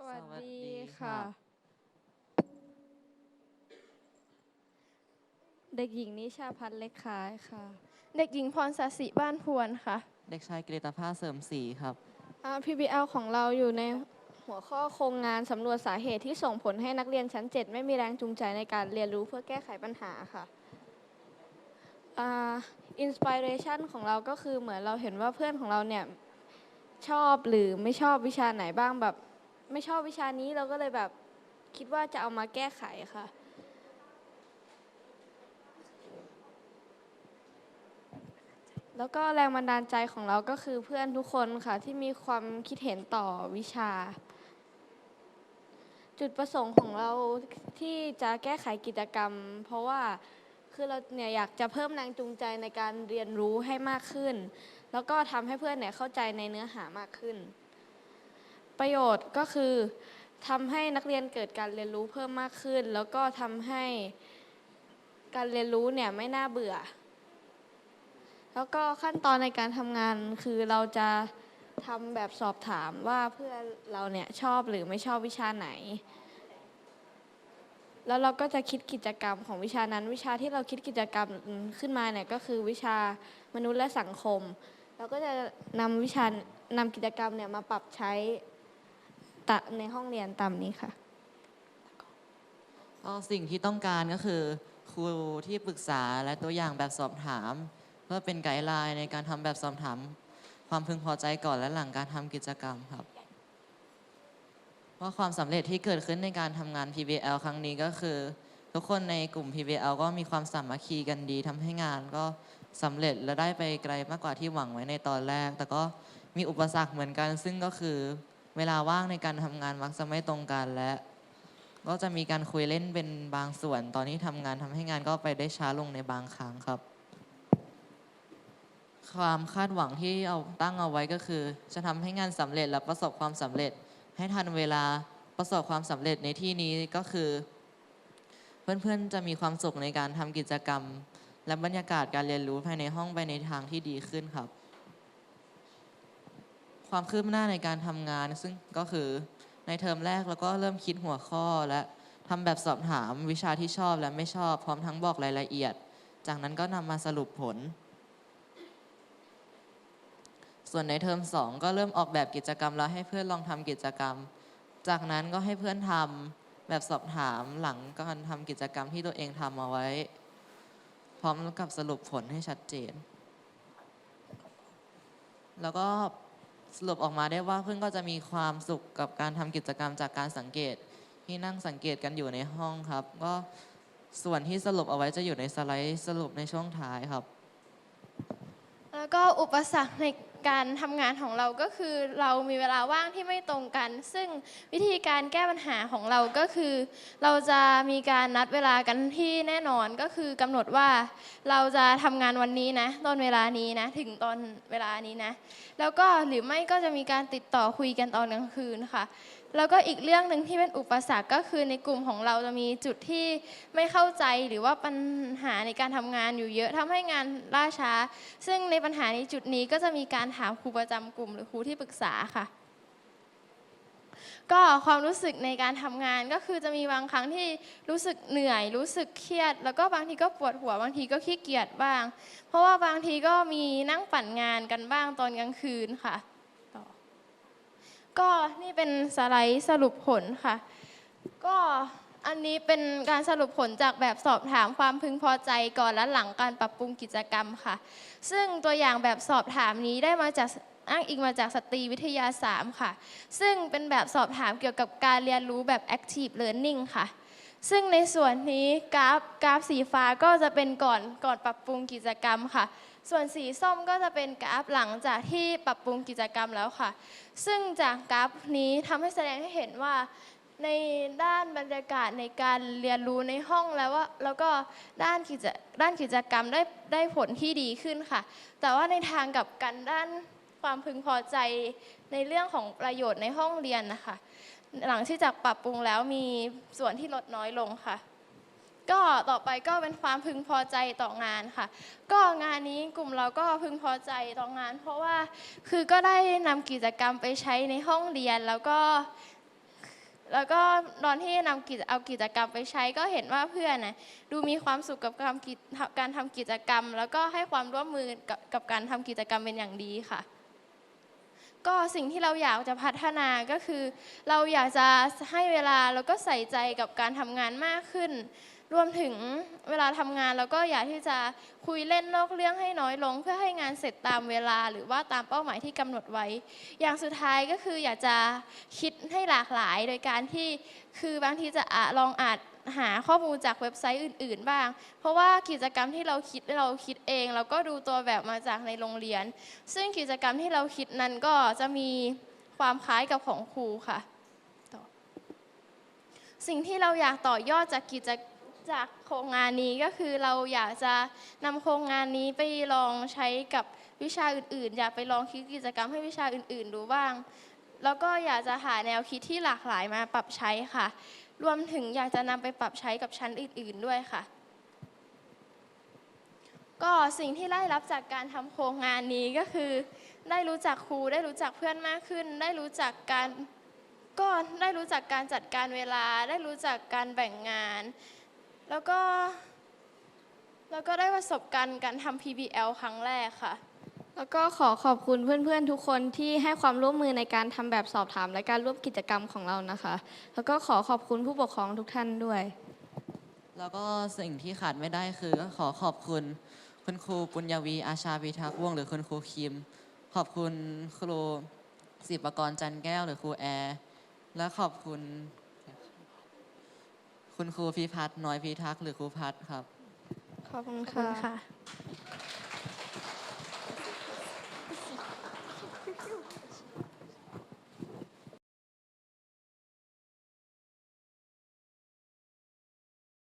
สวัสสวัสดีดีค่ะค่ะ เด็กหญิงนิชาพัฒน์เล็กคล้ายค่ะ เด็กหญิงพรศศิบ้านพวนค่ะเด็กชายกฤตภาสเสริมศรีครับอ่า PBL ของเราอยู่ในหัวข้อโครงงานสำรวจสาเหตุที่ส่งผลให้นักเรียนชั้น 7 ไม่มีแรงจูงใจในการเรียนรู้เพื่อแก้ไขปัญหาค่ะอินสปิเรชันของเราก็คือเหมือนเราเห็นว่าเพื่อนของเราเนี่ย ชอบหรือไม่ชอบวิชาไหนบ้างแบบ ไม่ชอบวิชานี้เราก็เลยแบบคิดว่าจะเอามาแก้ไขค่ะ แล้วก็แรงบันดาลใจของเราก็คือเพื่อนทุกคนค่ะที่มีความคิดเห็นต่อวิชา จุดประสงค์ของเราที่จะแก้ไขกิจกรรม เพราะว่าคือเราเนี่ยอยากจะเพิ่มแรงจูงใจในการเรียนรู้ให้มากขึ้น แล้วก็ทำให้เพื่อนเนี่ยเข้าใจในเนื้อหามากขึ้น ประโยชน์ก็คือทำให้นักเรียนเกิดการเรียนรู้เพิ่มมากขึ้น แล้วก็ทำให้การเรียนรู้เนี่ยไม่น่าเบื่อ แล้วก็ขั้นตอนในการทำงานคือเราจะทำแบบสอบถามว่าเพื่อนเราเนี่ยชอบหรือไม่ชอบวิชาไหน แล้วเราก็จะคิดกิจกรรมของวิชานั้น วิชาที่เราคิดกิจกรรมขึ้นมาเนี่ยก็คือวิชามนุษย์และสังคม เราก็จะนำวิชานำกิจกรรมเนี่ยมาปรับใช้ ตะในห้องเรียนตามนี้ค่ะ ก็สิ่งที่ต้องการก็คือ ครูที่ปรึกษาและตัวอย่างแบบสอบถาม เพื่อเป็นไกด์ไลน์ในการทำแบบสอบถาม ความพึงพอใจก่อนและหลังการทำกิจกรรมครับว่าความสำเร็จที่เกิดขึ้นในการทำงาน PBL ครั้งนี้ก็คือ ทุกคนในกลุ่ม PBL ก็มีความสามัคคีกันดีทำให้งานก็สำเร็จและได้ไปไกลมากกว่าที่หวังไว้ในตอนแรก แต่ก็มีอุปสรรคเหมือนกันซึ่งก็คือ เวลาว่างในการทำงานมักจะไม่ตรงกันและก็จะมีการคุยเล่นเป็นบางส่วน ตอนที่ทำงานทำให้งานก็ไปได้ช้าลงในบางครั้งครับ ความคาดหวังที่เอาตั้งเอาไว้ก็คือ จะทำให้งานสำเร็จและประสบความสำเร็จ ให้ทันเวลาประสบความสำเร็จในที่นี้ก็คือ เพื่อนๆจะมีความสุขในการทำกิจกรรม และบรรยากาศการเรียนรู้ภายในห้องไปในทางที่ดีขึ้นครับ ความคืบหน้าในการทำงาน ซึ่งก็คือในเทอมแรกเราก็เริ่มคิดหัวข้อและทำแบบสอบถามวิชาที่ชอบและไม่ชอบ พร้อมทั้งบอกรายละเอียด จากนั้นก็นำมาสรุปผล ส่วนในเทอม2 ก็เริ่มออกแบบกิจกรรมแล้วให้เพื่อนลองทำกิจกรรม จากนั้นก็ให้เพื่อนทำแบบสอบถามหลังการทำกิจกรรมที่ตัวเองทำเอาไว้ พร้อมกับสรุปผลให้ชัดเจน แล้วก็ สรุปออกมาได้ว่าเพื่อนก็จะมีความสุขกับการทำกิจกรรมจากการสังเกต ที่นั่งสังเกตกันอยู่ในห้องครับ ก็ส่วนที่สรุปเอาไว้จะอยู่ในสไลด์สรุปในช่วงท้ายครับ แล้วก็อุปสรรคใน การทำงานของเราก็คือเรามีเวลาว่างที่ไม่ตรงกัน ซึ่งวิธีการแก้ปัญหาของเราก็คือ เราจะมีการนัดเวลากันที่แน่นอนก็คือกำหนดว่า เราจะทำงานวันนี้นะตอนเวลานี้นะถึงตอนเวลานี้นะ แล้วก็หรือไม่ก็จะมีการติดต่อคุยกันตอนกลางคืนค่ะ แล้วก็อีกเรื่องหนึ่งที่เป็นอุปสรรคก็คือในกลุ่มของเราจะมีจุดที่ไม่เข้าใจหรือว่าปัญหาในการทำงานอยู่เยอะทำให้งานล่าช้า ซึ่งในปัญหาในจุดนี้ก็จะมีการถามครูประจำกลุ่มหรือครูที่ปรึกษาค่ะ ก็ความรู้สึกในการทำงานก็คือจะมีบางครั้งที่รู้สึกเหนื่อย รู้สึกเครียด แล้วก็บางทีก็ปวดหัวบางทีก็ขี้เกียจบ้าง เพราะว่าบางทีก็มีนั่งปั่นงานกันบ้างตอนกลางคืนค่ะต่อก็นี่เป็นสไลด์สรุปผลค่ะ ก็ อันนี้เป็นการสรุปผลจากแบบสอบถามความพึงพอใจก่อนและหลังการปรับปรุงกิจกรรมค่ะ ซึ่งตัวอย่างแบบสอบถามนี้ได้มาจากอ้างอิงมาจากสตรีวิทยา 3 ค่ะ ซึ่งเป็นแบบสอบถามเกี่ยวกับการเรียนรู้แบบ active learning ค่ะ ซึ่งในส่วนนี้กราฟกราฟสีฟ้าก็จะเป็นก่อนก่อนปรับปรุงกิจกรรมค่ะ ส่วนสีส้มก็จะเป็นกราฟหลังจากที่ปรับปรุงกิจกรรมแล้วค่ะ ซึ่งจากกราฟนี้ทำให้แสดงให้เห็นว่า ในด้านบรรยากาศในการเรียนรู้ในห้องแล้วว่าแล้วก็ด้านกิจด้านกิจกรรมได้ได้ผลที่ดีขึ้นค่ะ แต่ว่าในทางกับกันด้านความพึงพอใจในเรื่องของประโยชน์ในห้องเรียนนะคะ หลังที่จากปรับปรุงแล้วมีส่วนที่ลดน้อยลงค่ะ ก็ต่อไปก็เป็นความพึงพอใจต่องานค่ะ ก็งานนี้กลุ่มเราก็พึงพอใจต่องาน เพราะว่าคือก็ได้นำกิจกรรมไปใช้ในห้องเรียนแล้วก็ แล้วก็ตอนที่นำกิจเอากิจกรรมไปใช้ก็เห็นว่าเพื่อนนะดูมีความสุขกับการกิจการทำกิจกรรม แล้วก็ให้ความร่วมมือกับกับการทำกิจกรรมเป็นอย่างดีค่ะ ก็สิ่งที่เราอยากจะพัฒนาก็คือ เราอยากจะให้เวลาแล้วก็ใส่ใจกับการทำงานมากขึ้น รวมถึงเวลาทำงานเราก็อยากที่จะคุยเล่นนอกเรื่องให้น้อยลง เพื่อให้งานเสร็จตามเวลาหรือว่าตามเป้าหมายที่กำหนดไว้ อย่างสุดท้ายก็คืออยากจะคิดให้หลากหลายโดยการที่คือบางทีจะอะลองอาจหาข้อมูลจากเว็บไซต์อื่น ๆ บ้าง เพราะว่ากิจกรรมที่เราคิดเราคิดเอง เราก็ดูตัวแบบมาจากในโรงเรียน ซึ่งกิจกรรมที่เราคิดนั้นก็จะมีความคล้ายกับของครูค่ะ สิ่งที่เราอยากต่อยอดจากกิจ จากโครงงานนี้ก็คือเราอยากจะนำโครงงานนี้ไปลองใช้กับวิชาอื่นๆ อยากไปลองคิดกิจกรรมให้วิชาอื่นๆดูบ้าง แล้วก็อยากจะหาแนวคิดที่หลากหลายมาปรับใช้ค่ะ รวมถึงอยากจะนำไปปรับใช้กับชั้นอื่น ๆด้วยค่ะ ก็สิ่งที่ได้รับจากการทำโครงงานนี้ก็คือ ได้รู้จักครูได้รู้จักเพื่อนมากขึ้น ได้รู้จักการก็ได้รู้จักการจัดการเวลาได้รู้จักการแบ่งงาน แล้วก็ แล้วก็ได้ประสบการณ์การทำ PBL ครั้งแรกค่ะ แล้วก็ขอขอบคุณเพื่อนๆทุกคนที่ให้ความร่วมมือในการทำแบบสอบถามและการร่วมกิจกรรมของเรานะคะ แล้วก็ขอขอบคุณผู้ปกครองทุกท่านด้วย แล้วก็สิ่งที่ขาดไม่ได้คือก็ขอขอบคุณคุณครูปุญญวีอาชาพิทักษ์วงศ์หรือคุณครูคิม ขอบคุณครูศิปกรจันแก้ว หรือครูแอร์และขอบคุณ คุณครูพิพัฒน์น้อยพิทักษ์หรือครูพัฒน์ครับ ขอบคุณขอบคุณค่ะ ค่ะ